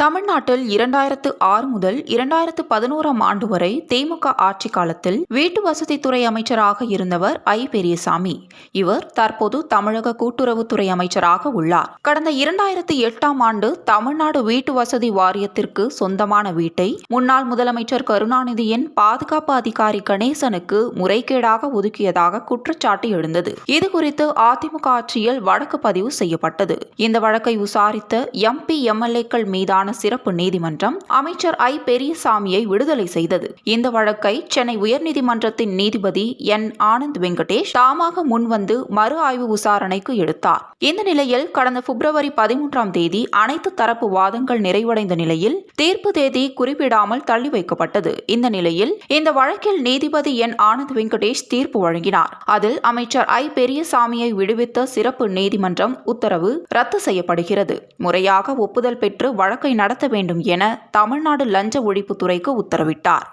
தமிழ்நாட்டில் இரண்டாயிரத்து ஆறு முதல் இரண்டாயிரத்து பதினோராம் ஆண்டு வரை திமுக ஆட்சி காலத்தில் வீட்டு வசதித்துறை அமைச்சராக இருந்தவர் ஐ. பெரியசாமி. இவர் தற்போது தமிழக கூட்டுறவுத்துறை அமைச்சராக உள்ளார். கடந்த இரண்டாயிரத்து எட்டாம் ஆண்டு தமிழ்நாடு வீட்டு வசதி வாரியத்திற்கு சொந்தமான வீட்டை முன்னாள் முதலமைச்சர் கருணாநிதியின் பாதுகாப்பு அதிகாரி கணேசனுக்கு முறைகேடாக ஒதுக்கியதாக குற்றச்சாட்டு எழுந்தது. இதுகுறித்து அதிமுக ஆட்சியில் வழக்கு பதிவு செய்யப்பட்டது. இந்த வழக்கை விசாரித்த எம்பி எம்எல்ஏக்கள் மீதான சிறப்பு நீதிமன்றம் அமைச்சர் ஐ. பெரியசாமியை விடுதலை செய்தது. இந்த வழக்கை சென்னை உயர்நீதிமன்றத்தின் நீதிபதி என். ஆனந்த் வெங்கடேஷ் தாமாக முன்வந்து மறு ஆய்வு விசாரணைக்கு எடுத்தார். இந்த நிலையில் கடந்த பிப்ரவரி பதிமூன்றாம் தேதி அனைத்து தரப்பு வாதங்கள் நிறைவடைந்த நிலையில் தீர்ப்பு தேதி குறிப்பிடாமல் தள்ளி வைக்கப்பட்டது. இந்த நிலையில் இந்த வழக்கில் நீதிபதி என். ஆனந்த் வெங்கடேஷ் தீர்ப்பு வழங்கினார். அதில் அமைச்சர் ஐ. பெரியசாமியை விடுவித்த சிறப்பு நீதிமன்றம் உத்தரவு ரத்து செய்யப்படுகிறது. முறையாக ஒப்புதல் பெற்று வழக்கை நடத்த வேண்டும் என தமிழ்நாடு லஞ்ச ஒழிப்புத்துறைக்கு உத்தரவிட்டார்.